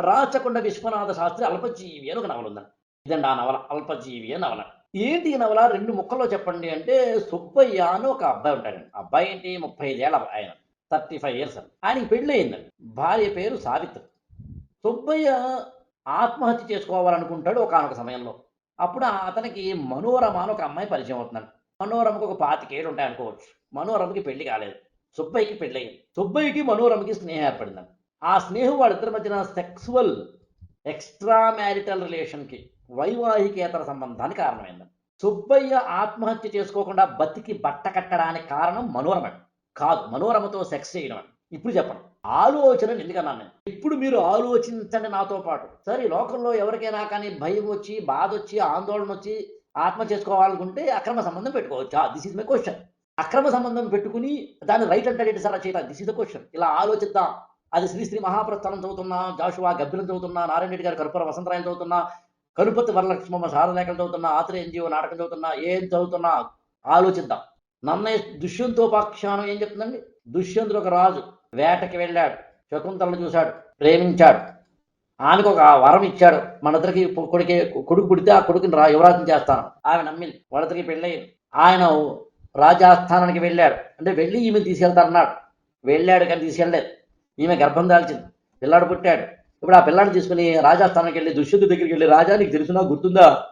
రాచకొండ విశ్వనాథ శాస్త్రి అల్పజీవి అని ఒక నవల ఉందండి ఇదండి ఆ నవల అల్పజీవి అని నవల. ఏంటి ఈ నవల? రెండు ముక్కల్లో చెప్పండి అంటే సుబ్బయ్య అని ఒక అబ్బాయి ఉంటాడండి. అబ్బాయి ఏంటి? ముప్పై ఐదేళ్ళ ఆయన. థర్టీ ఫైవ్ ఇయర్స్ అని ఆయనకి పెళ్ళి అయిందండి. భార్య పేరు సావిత్రి. సుబ్బయ్య ఆత్మహత్య చేసుకోవాలనుకుంటాడు ఒకనొక సమయంలో. అప్పుడు అతనికి మనోరమ అని ఒక అమ్మాయి పరిచయం అవుతున్నాడు మనోరమకు ఒక పాతికేళ్ళు ఉంటాయనుకోవచ్చు. మనోరమకి పెళ్ళి కాలేదు. సుబ్బయ్యకి పెళ్ళి అయింది సుబ్బయ్యకి మనోరమకి స్నేహం ఏర్పడిందండి. ఆ స్నేహం వాళ్ళిద్దరి మధ్యన సెక్సువల్ ఎక్స్ట్రా మ్యారిటల్ రిలేషన్కి వైవాహికేతర సంబంధానికి కారణమైంది. సుబ్బయ్య ఆత్మహత్య చేసుకోకుండా బతికి బట్ట కట్టడానికి కారణం మనోరమ. కాదు మనోరమతో సెక్స్ చేయడం. ఇప్పుడు చెప్పండి. ఆలోచన ఎందుకన్నాను నేను? ఇప్పుడు మీరు ఆలోచించండి నాతో పాటు. సరే లోకంలో ఎవరికైనా కానీ భయం వచ్చి బాధ వచ్చి ఆందోళన వచ్చి ఆత్మ చేసుకోవాలనుకుంటే అక్రమ సంబంధం పెట్టుకోవచ్చు. దిస్ ఇస్ మై క్వశ్చన్ అక్రమ సంబంధం పెట్టుకుని దాన్ని రైట్ అంటే సార్ చేయటం దిస్ ఇస్ ద క్వశ్చన్ ఇలా ఆలోచిద్దాం. అది శ్రీశ్రీ మహాప్రస్థానం చదువుతున్నా జాషువా గబ్బిలం చదువుతున్నా నారాయణ రెడ్డి గారి కర్పూర వసంతరాయలు చదువుతున్నా కరుపతి వరలక్ష్మమ్మ శారలేఖలు చదువుతున్నా ఆత్రే ఎన్జిఓ నాటకం చదువుతున్నా ఏం చదువుతున్నా ఆలోచిద్దాం. నన్నయ్య దుష్యంతోపాఖ్యానం ఏం చెప్తుందండి? దుష్యంతుడు ఒక రాజు వేటకి వెళ్ళాడు శకుంతలను చూశాడు ప్రేమించాడు. ఆమెకు ఒక వరం ఇచ్చాడు మనిద్దరికి కొడుకు కొడుకు పుడితే ఆ కొడుకుని రా యువరాజం చేస్తాను. ఆమె నమ్మింది వాళ్ళిద్దరికి పెళ్ళయింది. ఆయన రాజాస్థానానికి వెళ్ళాడు. అంటే వెళ్ళి ఈమె తీసుకెళ్తానన్నాడు. వెళ్ళాడు కానీ తీసుకెళ్ళలేదు. ఈమె గర్భం దాల్చింది. పిల్లాడు పుట్టాడు. ఇప్పుడు ఆ పిల్లాడిని తీసుకుని రాజాస్థానానికి వెళ్ళి దుష్యంతు దగ్గరికి వెళ్ళి రాజా నీకు తెలుసునా గుర్తుందా?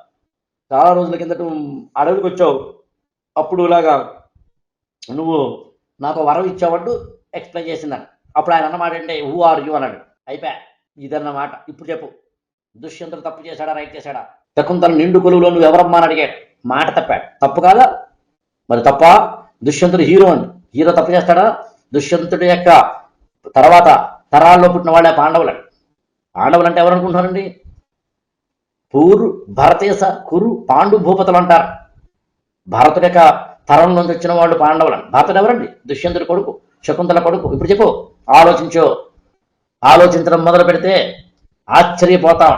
చాలా రోజుల కిందట అడవికి వచ్చావు. అప్పుడు ఇలాగా నువ్వు నాకు వరం ఇచ్చావంటూ ఎక్స్ప్లెయిన్ చేసిందని అప్పుడు ఆయన అన్నమాట అంటే హూ ఆర్ యూ అన్నాడు. అయిపోయా. ఇదన్నమాట. ఇప్పుడు చెప్పు. దుష్యంతుడు తప్పు చేశాడా? రైట్ చేశాడా? శకుంతల నిండు కొలువులో నువ్వు ఎవరమ్మా అని అడిగాడు. మాట తప్పాడు. తప్పు కాదా? మరి తప్ప? దుష్యంతుడు హీరో అండి హీరో తప్పు చేస్తాడా? దుష్యంతుడి యొక్క తర్వాత తరాల్లో పుట్టిన వాళ్ళే పాండవులు పాండవులు అంటే ఎవరు అనుకుంటున్నారండి పూరు భారతదేశ కురు పాండు భూపతులు అంటారు. భరతుడి యొక్క తరం నుంచి వచ్చిన వాళ్ళు పాండవులు భరతుడు ఎవరండి? దుష్యంతుడి కొడుకు శకుంతల కొడుకు. ఇప్పుడు చెప్పు ఆలోచించు. ఆలోచించడం మొదలు పెడితే ఆశ్చర్యపోతాం.